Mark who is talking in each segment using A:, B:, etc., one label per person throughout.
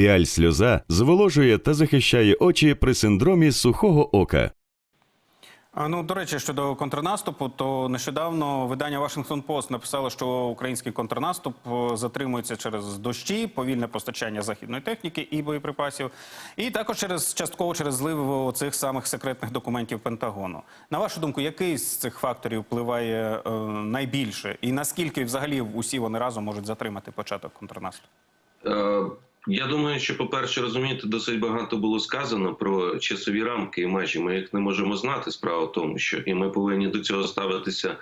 A: Піаль сльоза зволожує та захищає очі при синдромі сухого ока.
B: А, Ну, до речі, щодо контрнаступу, то нещодавно видання Вашингтон Пост написало, що український контрнаступ е, затримується через дощі, повільне постачання західної техніки і боєприпасів, і також через частково через злив цих самих секретних документів Пентагону. На вашу думку, який з цих факторів впливає е, найбільше, і наскільки взагалі усі вони разом можуть затримати початок контрнаступу?
C: Я думаю, що, по-перше, розумієте, досить багато було сказано про часові рамки і межі. Ми їх не можемо знати. Справа в тому, що і ми повинні до цього ставитися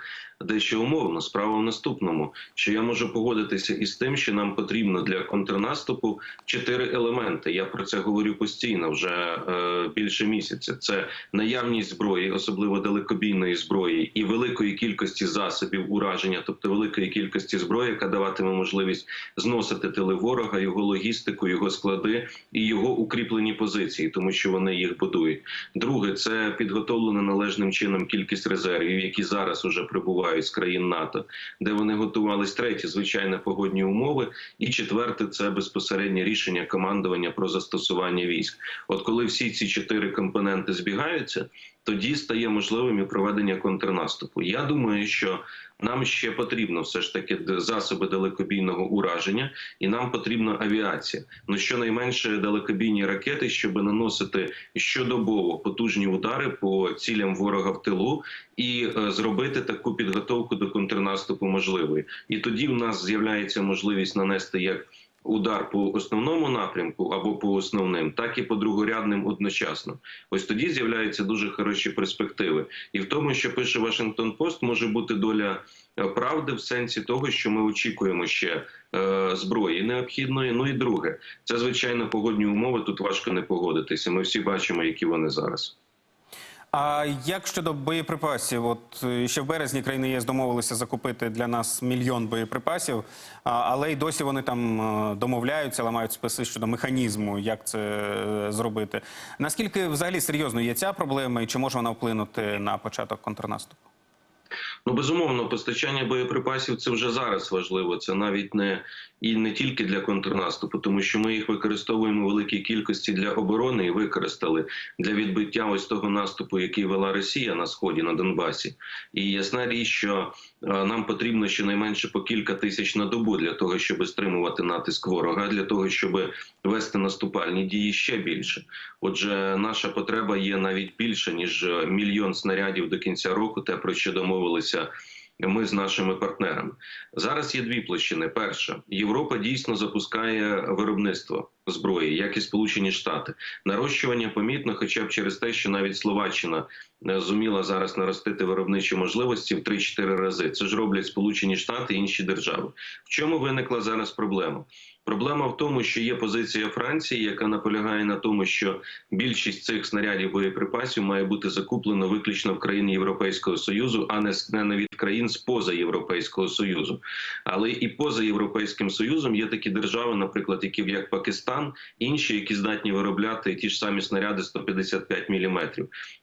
C: дещо умовно. Справа в наступному, що я можу погодитися із тим, що нам потрібно для контрнаступу чотири елементи. Я про це говорю постійно вже е, більше місяця. Це наявність зброї, особливо далекобійної зброї, і великої кількості засобів ураження, тобто великої кількості зброї, яка даватиме можливість зносити тили ворога, його логістику, його склади і його укріплені позиції, тому що вони їх будують. Друге, це підготовлена належним чином кількість резервів, які зараз уже прибувають з країн НАТО, де вони готувались. Третє, звичайно, погодні умови. І четверте, це безпосереднє рішення командування про застосування військ. От коли всі ці чотири компоненти збігаються, тоді стає можливим і проведення контрнаступу. Я думаю, що нам ще потрібно все ж таки засоби далекобійного ураження, і нам потрібна авіація. Ну щонайменше далекобійні ракети, щоб наносити щодобово потужні удари по цілям ворога в тилу і е, зробити таку підготовку до контрнаступу можливою. І тоді в нас з'являється можливість нанести як удар по основному напрямку або по основним, так і по другорядним одночасно. Ось тоді з'являються дуже хороші перспективи. І в тому, що пише Вашингтон Пост, може бути доля е, правди в сенсі того, що ми очікуємо ще е, зброї необхідної. Ну і друге, це звичайно погодні умови. Тут важко не погодитися. Ми всі бачимо, які вони зараз.
B: А як щодо боєприпасів? От е, ще в березні країни ЄС домовилися закупити для нас мільйон боєприпасів, але й досі вони там е, домовляються, ламають списи щодо механізму, як це е, зробити. Наскільки взагалі серйозно є ця проблема, і чи може вона вплинути на початок контрнаступу?
C: Ну безумовно, постачання боєприпасів це вже зараз важливо. Це навіть не і не тільки для контрнаступу, тому що ми їх використовуємо в великій кількості для оборони і використали для відбиття ось того наступу, який вела Росія на сході на Донбасі. І ясна річ, що нам потрібно щонайменше по кілька тисяч на добу для того, щоб стримувати натиск ворога, для того, щоб вести наступальні дії ще більше. Отже, наша потреба є навіть більше ніж е, мільйон снарядів до кінця року, те про що домовилися. Ми з нашими партнерами. Зараз є дві площини. Перша. Європа дійсно запускає виробництво зброї, як і Сполучені Штати. Нарощування помітно, хоча б через те, що навіть Словаччина е, зуміла зараз наростити виробничі можливості в 3-4 рази. Це ж роблять Сполучені Штати і інші держави. В чому виникла зараз проблема? Проблема в тому, що є позиція Франції, яка наполягає на тому, що більшість цих снарядів боєприпасів має бути закуплено виключно в країни Європейського союзу, а не від країн з поза Європейського союзу. Але і поза європейським союзом є такі держави, наприклад, які як Пакистан, інші, які здатні виробляти ті ж самі снаряди 155 мм.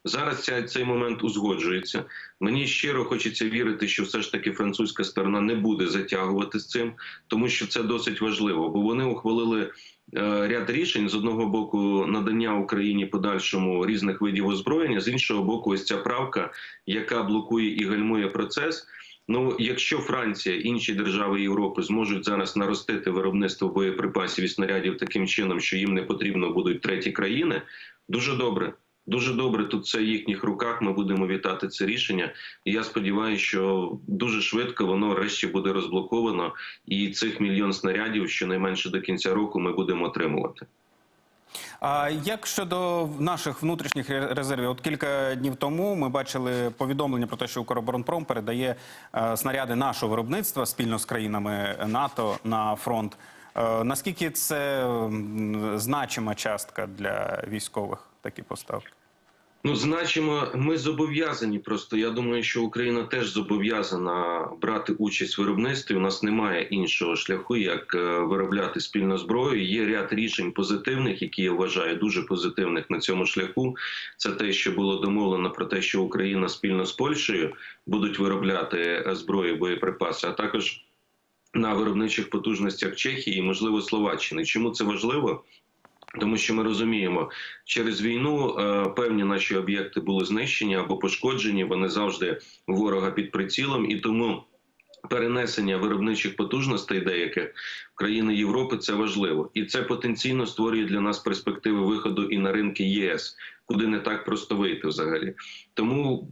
C: Зараз ця, цей момент узгоджується. Мені щиро хочеться вірити, що все ж таки французька сторона не буде затягувати з цим, тому що це досить важливо, бо вони ухвалили. е, Ряд рішень з одного боку надання Україні подальшому різних видів озброєння, з іншого боку, ось ця правка, яка блокує і гальмує процес. Ну, якщо Франція інші держави Європи зможуть зараз наростити виробництво боєприпасів і снарядів таким чином, що їм не потрібно будуть треті країни, дуже добре. Дуже добре, тут це в їхніх руках. Ми будемо вітати це рішення. І я сподіваюся, що дуже швидко воно врешті буде розблоковано, і цих мільйон снарядів щонайменше до кінця року ми будемо отримувати.
B: А як щодо наших внутрішніх ре- резервів? От кілька днів тому ми бачили повідомлення про те, що Укроборонпром передає е, снаряди нашого виробництва спільно з країнами НАТО на фронт. Е, наскільки це значима частка для військових такі поставки?
C: Ну, значимо, ми зобов'язані. Просто я думаю, що Україна теж зобов'язана брати участь в виробництві. У нас немає іншого шляху, як е, виробляти спільну зброю. Є ряд рішень позитивних, які я вважаю дуже позитивних на цьому шляху. Це те, що було домовлено про те, що Україна спільно з Польщею будуть виробляти е, зброю, боєприпаси, а також на виробничих потужностях Чехії і можливо Словаччини. Чому це важливо? Тому що ми розуміємо, через війну е, певні наші об'єкти були знищені або пошкоджені. Вони завжди ворога під прицілом, і тому перенесення виробничих потужностей деяких в країни Європи це важливо, і це потенційно створює для нас перспективи виходу і на ринки єС, куди не так просто вийти взагалі. Тому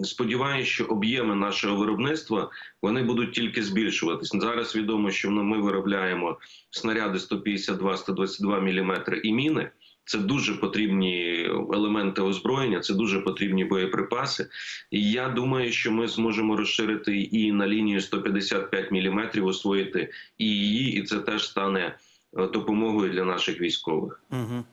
C: е, сподіваюся, що об'єми нашого виробництва вони будуть тільки збільшуватись. Зараз відомо, що ми виробляємо снаряди 152-122 мм і міни. Це дуже потрібні елементи озброєння, це дуже потрібні боєприпаси. І я думаю, що ми зможемо розширити і на лінію 155 мм освоїти і її, і це теж стане е, допомогою для наших військових.
B: Угу.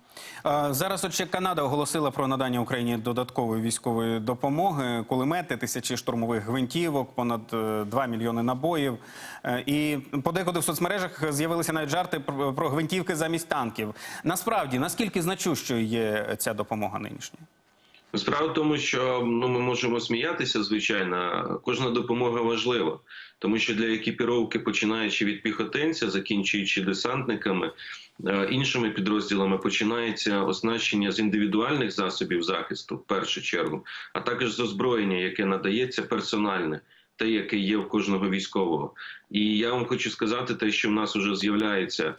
B: Зараз от ще Канада оголосила про надання Україні додаткової військової допомоги, кулемети, тисячі штурмових гвинтівок, понад е, 2 мільйони набоїв. Е, І подекуди в соцмережах з'явилися навіть жарти про гвинтівки замість танків. Насправді, наскільки значущою є ця допомога нинішня?
C: Справа в тому, що ну ми можемо сміятися, звичайно. Кожна допомога важлива, тому що для екіпіровки, починаючи від піхотинця, закінчуючи десантниками, е, іншими підрозділами, починається оснащення з індивідуальних засобів захисту в першу чергу, а також з озброєння, яке надається персональне. Те, яке є в кожного військового, і я вам хочу сказати, те, що в нас вже з'являється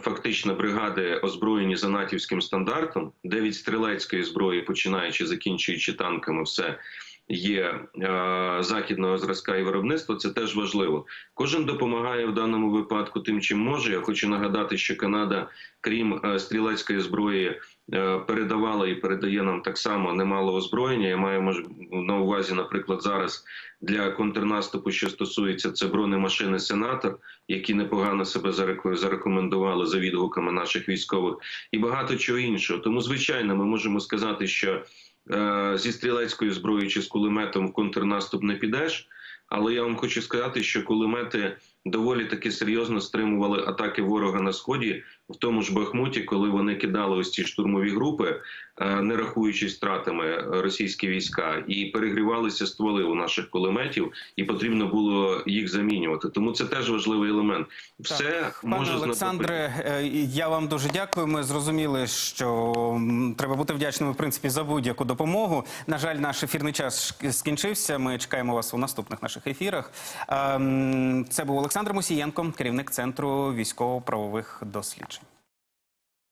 C: фактично бригади озброєні за натівським стандартом, де від стрілецької зброї, починаючи закінчуючи танками, все є е, західного зразка і виробництва. Це теж важливо. Кожен допомагає в даному випадку тим, чим може. Я хочу нагадати, що Канада, крім е, стрілецької зброї. Е, Передавала і передає нам так само немало озброєння. Я маю на увазі, наприклад, зараз для контрнаступу, що стосується це бронемашини Сенатор, які непогано себе зареко- зарекомендували за відгуками наших військових, і багато чого іншого. Тому, звичайно, ми можемо сказати, що е, зі стрілецькою зброєю чи з кулеметом в контрнаступ не підеш. Але я вам хочу сказати, що кулемети доволі таки серйозно стримували атаки ворога на сході, в тому ж Бахмуті, коли вони кидали ось ці штурмові групи, е, не рахуючись втратами російські війська, і перегрівалися стволи у наших кулеметів, і потрібно було їх замінювати. Тому це теж важливий елемент. Все
B: Пане
C: може
B: Олександре, е, я вам дуже дякую. Ми зрозуміли, що треба бути вдячними в принципі за будь-яку допомогу. На жаль, наш ефірний час скінчився. Ми чекаємо вас у наступних наших ефірах. Ем, Це був Олександр Мусієнко, керівник центру військово-правових досліджень.